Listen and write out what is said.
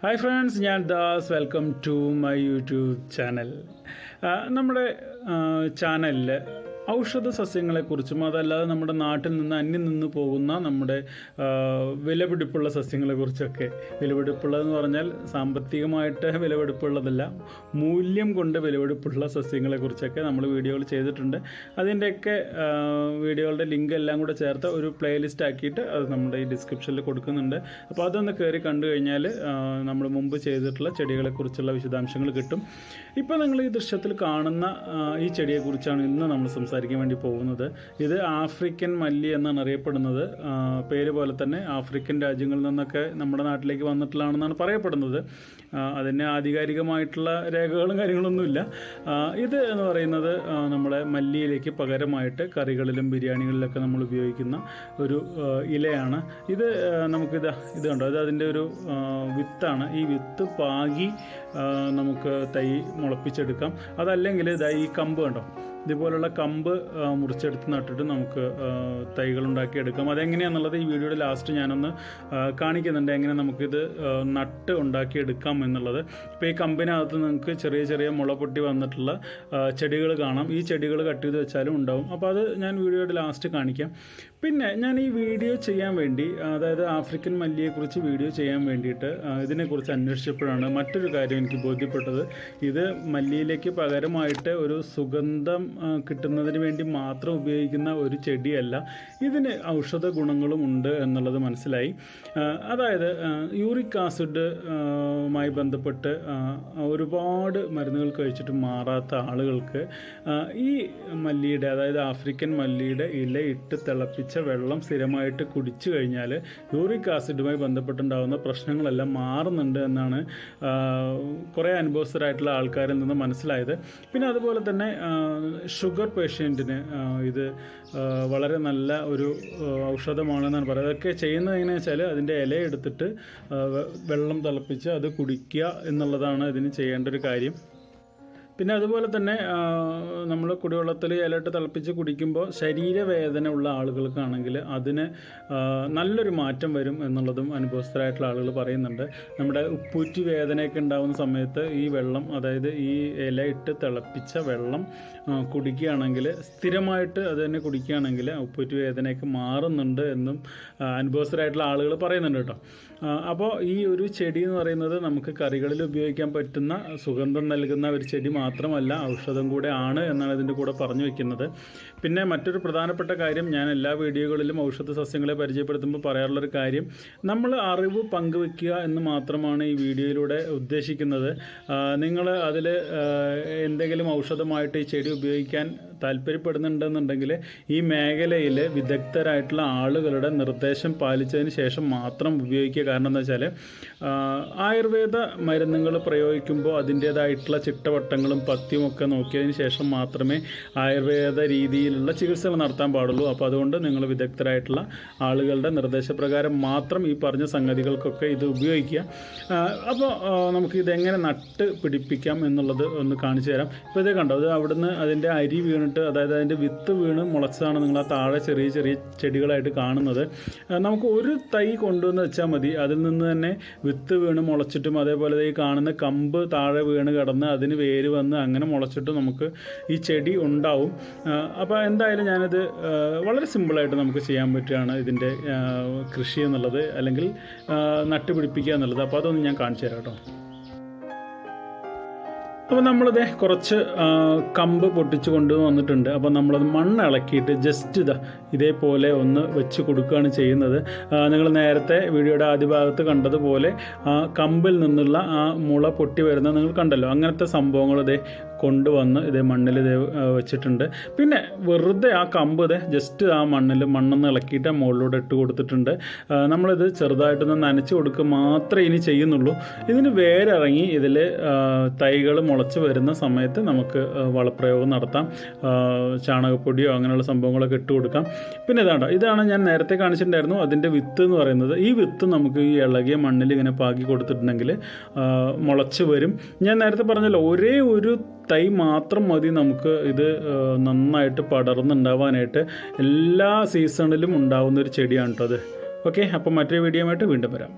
Hi friends ഞാൻ Das. Welcome to my YouTube channel നമ്മുടെ ചാനലിൽ ഔഷധ സസ്യങ്ങളെക്കുറിച്ചും അതല്ലാതെ നമ്മുടെ നാട്ടിൽ നിന്ന് അന്യം നിന്ന് പോകുന്ന നമ്മുടെ വിലപിടിപ്പുള്ള സസ്യങ്ങളെക്കുറിച്ചൊക്കെ. വിലപിടിപ്പുള്ളതെന്ന് പറഞ്ഞാൽ സാമ്പത്തികമായിട്ട് വിലപിടിപ്പുള്ളതല്ല മൂല്യം കൊണ്ട് വിലപിടിപ്പുള്ള സസ്യങ്ങളെക്കുറിച്ചൊക്കെ നമ്മൾ വീഡിയോകൾ ചെയ്തിട്ടുണ്ട്. അതിന്റെയൊക്കെ വീഡിയോകളുടെ ലിങ്ക് എല്ലാം കൂടെ ചേർത്ത് ഒരു പ്ലേലിസ്റ്റ് ആക്കിയിട്ട് അത് നമ്മുടെ ഈ ഡിസ്ക്രിപ്ഷനിൽ കൊടുക്കുന്നുണ്ട്. അപ്പോൾ അതൊന്ന് കയറി കണ്ടു കഴിഞ്ഞാൽ നമ്മൾ മുമ്പ് ചെയ്തിട്ടുള്ള ചെടികളെക്കുറിച്ചുള്ള വിശദാംശങ്ങൾ കിട്ടും. ഇപ്പോൾ നിങ്ങൾ ഈ ദൃശ്യത്തിൽ കാണുന്ന ഈ ചെടിയെക്കുറിച്ചാണ് ഇന്ന് നമ്മൾ സംസാരിക്കാൻ വേണ്ടി പോകുന്നത്. ഇത് ആഫ്രിക്കൻ മല്ലി എന്നാണ് അറിയപ്പെടുന്നത്. പേര് പോലെ തന്നെ ആഫ്രിക്കൻ രാജ്യങ്ങളിൽ നിന്നൊക്കെ നമ്മുടെ നാട്ടിലേക്ക് വന്നിട്ടുള്ളതാണെന്നാണ് പറയപ്പെടുന്നത്. അതിന് ആധികാരികമായിട്ടുള്ള രേഖകളും കാര്യങ്ങളൊന്നുമില്ല. ഇത് എന്ന് പറയുന്നത് നമ്മുടെ മല്ലിയിലേക്ക് പകരമായിട്ട് കറികളിലും ബിരിയാണികളിലൊക്കെ നമ്മൾ ഉപയോഗിക്കുന്ന ഒരു ഇലയാണ്. ഇത് നമുക്കിത് ഇത് കണ്ടോ? ഇത് അതിന്റെ ഒരു വിത്താണ്. ഈ വിത്ത് പാകി നമുക്ക് തൈ മുളപ്പിച്ചെടുക്കാം. അതല്ലെങ്കിൽ ഇതാ ഈ കമ്പ് കണ്ടോ? ഇതുപോലുള്ള കമ്പ് മുറിച്ചെടുത്ത് നട്ടിട്ട് നമുക്ക് തൈകൾ ഉണ്ടാക്കിയെടുക്കാം അതെങ്ങനെയാണെന്നുള്ളത് ഈ വീഡിയോയുടെ ലാസ്റ്റ് ഞാനൊന്ന് കാണിക്കുന്നുണ്ട്. എങ്ങനെ നമുക്കിത് നട്ട് ഉണ്ടാക്കിയെടുക്കാം എന്നുള്ളത്. ഇപ്പോൾ ഈ കമ്പിനകത്ത് നിങ്ങൾക്ക് ചെറിയ ചെറിയ മുള പൊട്ടി വന്നിട്ടുള്ള ചെടികൾ കാണാം. ഈ ചെടികൾ കട്ട് ചെയ്ത് വെച്ചാലും ഉണ്ടാവും. അപ്പോൾ അത് ഞാൻ വീഡിയോയുടെ ലാസ്റ്റ് കാണിക്കാം. പിന്നെ ഞാൻ ഈ വീഡിയോ ചെയ്യാൻ വേണ്ടി അതായത് ആഫ്രിക്കൻ മല്ലിയെക്കുറിച്ച് വീഡിയോ ചെയ്യാൻ വേണ്ടിയിട്ട് ഇതിനെക്കുറിച്ച് അന്വേഷിച്ചപ്പോഴാണ് മറ്റൊരു കാര്യം എനിക്ക് ബോധ്യപ്പെട്ടത്. ഇത് മല്ലിയിലേക്ക് പകരമായിട്ട് ഒരു സുഗന്ധം കിട്ടുന്നതിന് വേണ്ടി മാത്രം ഉപയോഗിക്കുന്ന ഒരു ചെടിയല്ല. ഇതിന് ഔഷധ ഗുണങ്ങളും ഉണ്ട് എന്നുള്ളത് മനസ്സിലായി. അതായത് യൂറിക് ആസിഡ് ആ, മായി ബന്ധപ്പെട്ട് ഒരുപാട് മരുന്നുകൾ കഴിച്ചിട്ട് മാറാത്ത ആളുകൾക്ക് ഈ മല്ലിയുടെ അതായത് ആഫ്രിക്കൻ മല്ലിയുടെ ഇല ഇട്ട് തിളപ്പിച്ച വെള്ളം സ്ഥിരമായിട്ട് കുടിച്ചു കഴിഞ്ഞാൽ യൂറിക് ആസിഡുമായി ബന്ധപ്പെട്ടുണ്ടാകുന്ന പ്രശ്നങ്ങളെല്ലാം മാറുന്നുണ്ട് എന്നാണ് കുറേ അനുഭവസ്ഥരായിട്ടുള്ള ആൾക്കാരിൽ നിന്ന് മനസ്സിലായത്. പിന്നെ അതുപോലെ തന്നെ ഷുഗർ പേഷ്യന്റിന് ഇത് വളരെ നല്ല ഒരു ഔഷധമാണെന്നാണ് പറയുന്നത്. അതൊക്കെ ചെയ്യുന്നത് എങ്ങനെയാണെന്ന് വെച്ചാൽ അതിന്റെ ഇല എടുത്തിട്ട് വെള്ളം തിളപ്പിച്ച് അത് കുടിക്കുക എന്നുള്ളതാണ് ഇതിന് ചെയ്യേണ്ട ഒരു കാര്യം. പിന്നെ അതുപോലെ തന്നെ നമ്മൾ കുടിവെള്ളത്തിൽ ഇലയിട്ട് തിളപ്പിച്ച് കുടിക്കുമ്പോൾ ശരീരവേദന ഉള്ള ആളുകൾക്കാണെങ്കിൽ അതിന് നല്ലൊരു മാറ്റം വരും എന്നുള്ളതും അനുഭവസ്ഥരായിട്ടുള്ള ആളുകൾ പറയുന്നുണ്ട്. നമ്മുടെ ഉപ്പൂറ്റി വേദനയൊക്കെ ഉണ്ടാകുന്ന സമയത്ത് ഈ വെള്ളം അതായത് ഈ ഇല ഇട്ട് തിളപ്പിച്ച വെള്ളം കുടിക്കുകയാണെങ്കിൽ സ്ഥിരമായിട്ട് അത് തന്നെ കുടിക്കുകയാണെങ്കിൽ ഉപ്പൂറ്റി വേദനയൊക്കെ മാറുന്നുണ്ട് എന്നും അനുഭവസ്ഥരായിട്ടുള്ള ആളുകൾ പറയുന്നുണ്ട് കേട്ടോ. അപ്പോൾ ഈ ഒരു ചെടി എന്ന് പറയുന്നത് നമുക്ക് കറികളിൽ ഉപയോഗിക്കാൻ പറ്റുന്ന സുഗന്ധം നൽകുന്ന ഒരു ചെടി മാത്രമല്ല ഔഷധം കൂടെ ആണ് എന്നാണ് ഇതിന്റെ കൂടെ പറഞ്ഞു വെക്കുന്നത്. പിന്നെ മറ്റൊരു പ്രധാനപ്പെട്ട കാര്യം ഞാൻ എല്ലാ വീഡിയോകളിലും ഔഷധ സസ്യങ്ങളെ പരിചയപ്പെടുത്തുമ്പോൾ പറയാറുള്ളൊരു കാര്യം നമ്മൾ അറിവ് പങ്കുവെക്കുക എന്ന് മാത്രമാണ് ഈ വീഡിയോയിലൂടെ ഉദ്ദേശിക്കുന്നത്. നിങ്ങൾ അതിൽ എന്തെങ്കിലും ഔഷധമായിട്ട് ഈ ചെടി ഉപയോഗിക്കാൻ താല്പര്യപ്പെടുന്നുണ്ടെന്നുണ്ടെങ്കിൽ ഈ മേഖലയിൽ വിദഗ്ധരായിട്ടുള്ള ആളുകളുടെ നിർദ്ദേശം പാലിച്ചതിന് ശേഷം മാത്രം ഉപയോഗിക്കുക. കാരണം എന്താ വെച്ചാൽ ആയുർവേദ മരുന്നുകൾ പ്രയോഗിക്കുമ്പോൾ അതിന്റേതായിട്ടുള്ള ചിട്ടവട്ടങ്ങളും പഥ്യവും ഒക്കെ നോക്കിയതിന് ശേഷം മാത്രമേ ആയുർവേദ രീതിയിലുള്ള ചികിത്സകൾ നടത്താൻ പാടുള്ളൂ. അപ്പോൾ അതുകൊണ്ട് നിങ്ങൾ വിദഗ്ധരായിട്ടുള്ള ആളുകളുടെ നിർദ്ദേശപ്രകാരം മാത്രം ഈ പറഞ്ഞ സംഗതികൾക്കൊക്കെ ഇത് ഉപയോഗിക്കുക. അപ്പോൾ നമുക്ക് ഇതെങ്ങനെ നട്ട് പിടിപ്പിക്കാം എന്നുള്ളത് ഒന്ന് കാണിച്ചു തരാം. ഇപ്പോൾ ഇത് കണ്ടോ അത് അവിടുന്ന് അതിന്റെ അരി വീണിട്ട് അതായത് അതിന്റെ വിത്ത് വീണ് മുളച്ചതാണ് നിങ്ങൾ ആ താഴെ ചെറിയ ചെറിയ ചെടികളായിട്ട് കാണുന്നത്. നമുക്ക് ഒരു തൈ കൊണ്ടുവന്ന് വെച്ചാൽ മതി. അതിൽ നിന്ന് തന്നെ വിത്ത് വീണ് മുളച്ചിട്ടും അതേപോലെ ഈ കാണുന്ന കമ്പ് താഴെ വീണ് കിടന്ന് അതിന് വേര് വന്ന് അങ്ങനെ മുളച്ചിട്ട് നമുക്ക് ഈ ചെടി ഉണ്ടാവും. അപ്പോൾ എന്തായാലും ഞാനത് വളരെ സിമ്പിളായിട്ട് നമുക്ക് ചെയ്യാൻ പറ്റുകയാണ് ഇതിന്റെ കൃഷി എന്നുള്ളത് അല്ലെങ്കിൽ നട്ടുപിടിപ്പിക്കുക എന്നുള്ളത്. അപ്പോൾ അതൊന്ന് ഞാൻ കാണിച്ചു തരാം കേട്ടോ. അപ്പോൾ നമ്മളിത് കുറച്ച് കമ്പ് പൊട്ടിച്ച് കൊണ്ടുവന്നിട്ടുണ്ട് അപ്പോൾ നമ്മളത് മണ്ണ് ഇളക്കിയിട്ട് ജസ്റ്റ് ഇതാ ഇതേപോലെ ഒന്ന് വെച്ച് കൊടുക്കുകയാണ് ചെയ്യുന്നത്. നിങ്ങൾ നേരത്തെ വീഡിയോയുടെ ആദ്യ ഭാഗത്ത് കണ്ടതുപോലെ കമ്പിൽ നിന്നുള്ള ആ മുള പൊട്ടി വരുന്നത് നിങ്ങൾ കണ്ടല്ലോ. അങ്ങനത്തെ സംഭവങ്ങൾ ഇതേ കൊണ്ടുവന്ന് ഇതേ മണ്ണിൽ ഇതേ വെച്ചിട്ടുണ്ട്. പിന്നെ വെറുതെ ആ കമ്പ് ഇതേ ജസ്റ്റ് ആ മണ്ണിൽ മണ്ണൊന്ന് ഇളക്കിയിട്ട് മുകളിലൂടെ ഇട്ട് കൊടുത്തിട്ടുണ്ട്. നമ്മളിത് ചെറുതായിട്ടൊന്ന് നനച്ച് കൊടുക്കുക മാത്രമേ ഇനി ചെയ്യുന്നുള്ളൂ. ഇതിന് വേരിറങ്ങി ഇതിൽ തൈകൾ മുളച്ച് വരുന്ന സമയത്ത് നമുക്ക് വളപ്രയോഗം നടത്താം. ചാണകപ്പൊടിയോ അങ്ങനെയുള്ള സംഭവങ്ങളൊക്കെ ഇട്ട് കൊടുക്കാം. പിന്നെ ഇതാണ്ടോ ഇതാണ് ഞാൻ നേരത്തെ കാണിച്ചിട്ടുണ്ടായിരുന്നു അതിന്റെ വിത്ത് എന്ന് പറയുന്നത്. ഈ വിത്ത് നമുക്ക് ഈ ഇളകിയ മണ്ണിൽ ഇങ്ങനെ പാകി കൊടുത്തിട്ടുണ്ടെങ്കിൽ മുളച്ച് വരും. ഞാൻ നേരത്തെ പറഞ്ഞല്ലോ ഒരേ ഒരു തൈ മാത്രം മതി നമുക്ക് ഇത് നന്നായിട്ട് പടർന്നുണ്ടാവാനായിട്ട്. എല്ലാ സീസണിലും ഉണ്ടാവുന്ന ഒരു ചെടിയാണ് കേട്ടോ അത്. ഓക്കെ അപ്പോൾ മറ്റൊരു വീഡിയോ ആയിട്ട് വീണ്ടും വരാം.